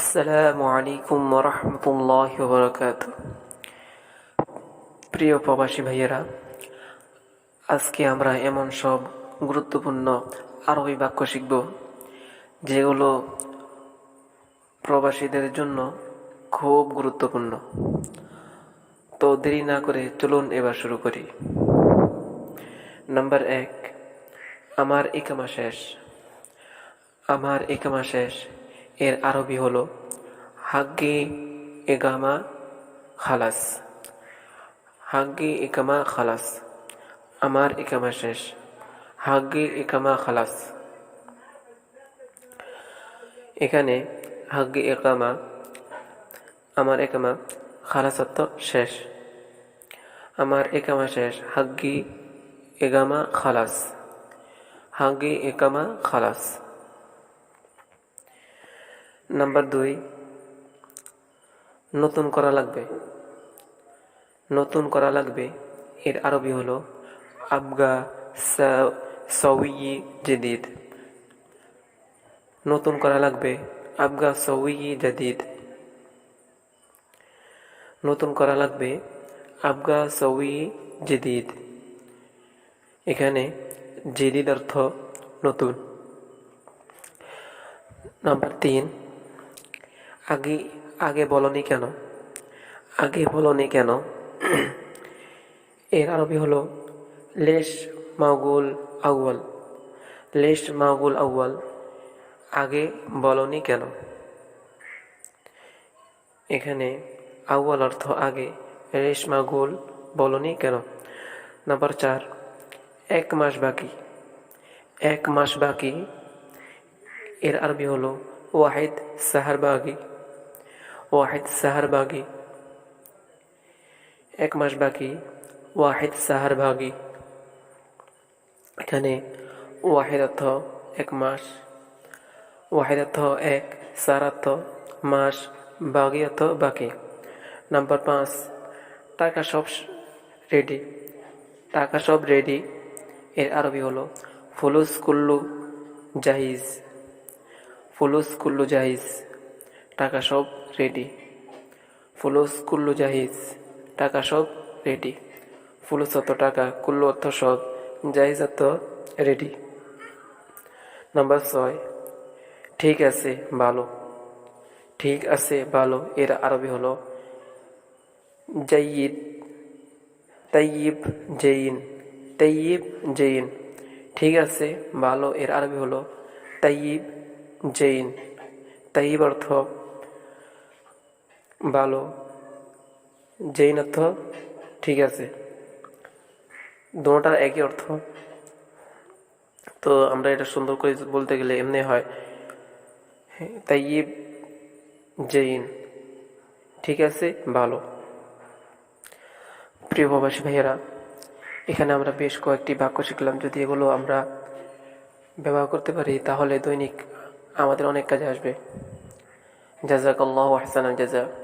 আসসালামু আলাইকুম রহমতুল্লাহ বরকাত প্রিয় প্রবাসী ভাইয়েরা, আজকে আমরা এমন সব গুরুত্বপূর্ণ আরবি বাক্য শিখব, যেগুলো প্রবাসীদের জন্য খুব গুরুত্বপূর্ণ। তো দেরি না করে চলুন এবার শুরু করি। নাম্বার এক, আমার ইকামা শেষ। আমার একামা শেষ। এর আরবি হলো হাগ্গি এগামা খালাস। হাগ্গি একামা খালাস। আমার একামা শেষ। হাগ্গি একামা খালাস। এখানে হাগ্গি একামা আমার একামা খালাসত্ব শেষ। আমার একামা শেষ। হাগ্গি এগামা খালাস। হাগ্গি একামা খালাস। নাম্বার দুই, নতুন করা লাগবে। নতুন করা লাগবে। এর আরবি হলো আবগা সউই জেদিদ। নতুন করা লাগবে আবগা সউই জাদিদ। নতুন করা লাগবে আবগা সউই জেদিদ। এখানে জেদিদ অর্থ নতুন। নাম্বার তিন আগে আগে বলনি কেন? আগে বলনি কেন? এর আরবি হলো লেশ মাগুল আউয়াল। লেশ মাগুল আউয়াল। আগে বলনি কেন? এখানে আউয়াল অর্থ আগে রেশ মাগুল বলনি কেন? নাম্বার চার, এক মাস বাকি। এক মাস বাকি। এর আরবি হলো ওয়াহিদ সাহার বাগি ওয়াহিদ সাহার বাগি এক মাস বাকি ওয়াহিদ সাহার বাগি এখানে ওয়াহিদ অর্থ এক মাস ওয়াহিদ অর্থ এক সার অর্থ মাস বাগি অর্থ বাকি. নাম্বার পাঁচ, টাকা সব রেডি টাকা সব রেডি এর আরবি হলো ফুলুস কুল্লু জাহিজ। ফুলুস কুল্লু জাহিজ। টাকা সব রেডি ফুলুস কুল্লু জাহিজ, টাকা সব রেডি ফুলুস অর্থ টাকা, কুল্লু অর্থ সব, জাহিজ অর্থ রেডি নাম্বার ছয়, ঠিক আছে, ভালো। ঠিক আছে, ভালো, এর আরবি হলো জাইদ তাইয়িব, জেইন তাইয়িব, জেইন। ঠিক আছে, ভালো, এর আরবি হলো তাইয়িব, জেইন। তাইব অর্থ ভালো। জৈন অর্থ ঠিক আছে। দুটার একই অর্থ। তো আমরা এটা সুন্দর করে বলতে গেলে এমনি হয়। তাইব জৈন ঠিক আছে, ভালো। প্রিয় প্রবাসী ভাইয়েরা, এখানে আমরা বেশ কয়েকটি বাক্য শিখলাম। যদি এগুলো আমরা ব্যবহার করতে পারি, তাহলে দৈনিক আমাদের অনেক কাজে আসবে। জাজাক আল্লাহ আহসান জাজা।